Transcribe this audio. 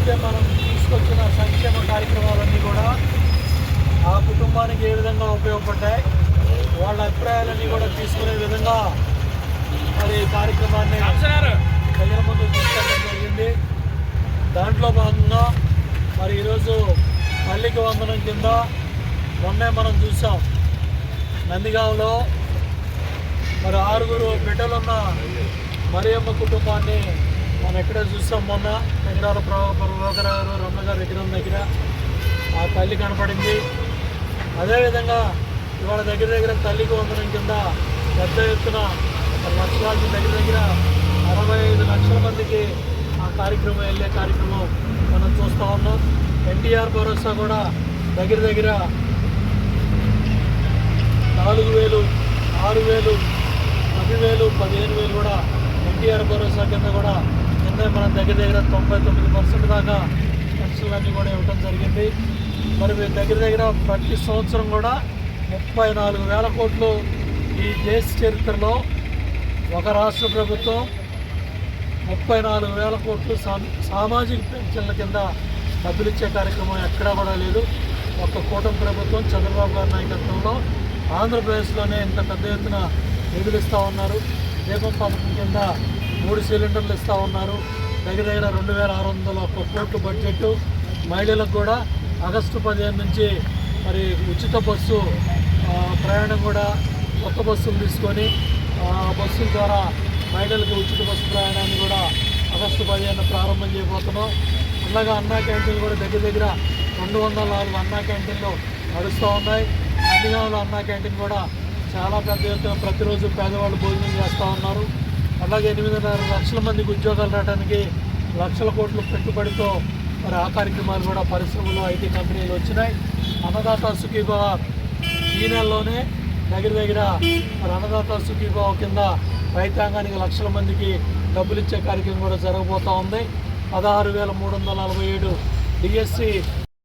ఏదైతే మనం తీసుకొచ్చిన సంక్షేమ కార్యక్రమాలన్నీ కూడా ఆ కుటుంబానికి ఏ విధంగా ఉపయోగపడ్డాయి వాళ్ళ అభిప్రాయాలన్నీ కూడా తీసుకునే విధంగా మరి కార్యక్రమాన్ని ప్రజల ముందు తీసుకెళ్ళడం జరిగింది. దాంట్లో భాగంగా మరి ఈరోజు పల్లికి వందనం కింద మొన్నే మనం చూసాం. నందిగావ్లో మరి ఆరుగురు బిడ్డలున్న మరియమ్మ కుటుంబాన్ని మనం ఎక్కడ చూసాం మొన్న వెంకటాల ప్రభాకర్ గారు రమణ గారు విగ్రహం దగ్గర ఆ తల్లి కనపడింది. అదేవిధంగా ఇవాళ దగ్గర దగ్గర తల్లికి వందనం కింద పెద్ద ఎత్తున లక్షలాది దగ్గర దగ్గర అరవై ఐదు లక్షల మందికి ఆ కార్యక్రమం వెళ్ళే కార్యక్రమం మనం చూస్తూ ఉన్నాం. ఎన్టీఆర్ భరోసా కూడా దగ్గర దగ్గర నాలుగు వేలు ఆరు వేలు పది వేలు పదిహేను వేలు కూడా ఎన్టీఆర్ భరోసా కింద కూడా కింద మనం దగ్గర దగ్గర తొంభై తొమ్మిది పర్సెంట్ దాకా పెన్షన్లన్నీ కూడా ఇవ్వడం జరిగింది. మరి మీ దగ్గర దగ్గర ప్రతి సంవత్సరం కూడా ముప్పై నాలుగు వేల కోట్లు ఈ దేశ చరిత్రలో ఒక రాష్ట్ర ప్రభుత్వం ముప్పై నాలుగు వేల కోట్లు సామాజిక పెన్షన్ల కింద డబ్బులు ఇచ్చే కార్యక్రమం ఎక్కడా కూడా లేదు. ఒక కూటమి ప్రభుత్వం చంద్రబాబు గారి నాయకత్వంలో ఆంధ్రప్రదేశ్లోనే ఇంత పెద్ద ఎత్తున నిధులు ఇస్తూ ఉన్నారు. దీపం పథకం కింద మూడు సిలిండర్లు ఇస్తూ ఉన్నారు. దగ్గర దగ్గర రెండు వేల ఆరు వందల ఒక్క కోట్లు బడ్జెట్ మహిళలకు కూడా ఆగస్టు పదిహేను నుంచి మరి ఉచిత బస్సు ప్రయాణం కూడా కొత్త బస్సులు తీసుకొని ఆ బస్సుల ద్వారా మహిళలకు ఉచిత బస్సు ప్రయాణాన్ని కూడా ఆగస్టు పదిహేను ప్రారంభం చేయబోతున్నాం. అలాగే అన్నా క్యాంటీన్లు కూడా దగ్గర దగ్గర రెండు వందల నాలుగు అన్నా క్యాంటీన్లు నడుస్తూ ఉన్నాయి. అన్ని అన్నా క్యాంటీన్ కూడా చాలా పెద్ద ఎత్తున ప్రతిరోజు పేదవాళ్ళు భోజనం చేస్తూ ఉన్నారు. అలాగే ఎనిమిదిన్నర లక్షల మందికి ఉద్యోగాలు రావడానికి లక్షల కోట్ల పెట్టుబడితో మరి ఆ కార్యక్రమాలు కూడా పరిశ్రమలు ఐటీ కంపెనీలు వచ్చినాయి. అన్నదాత సుఖీభవ ఈ నెలలోనే దగ్గర దగ్గర మరి అన్నదాత సుఖీభావ కింద రైతాంగానికి లక్షల మందికి డబ్బులు ఇచ్చే కార్యక్రమం కూడా జరగబోతూ ఉంది. పదహారు వేల మూడు వందల నలభై ఏడు డిఎస్సి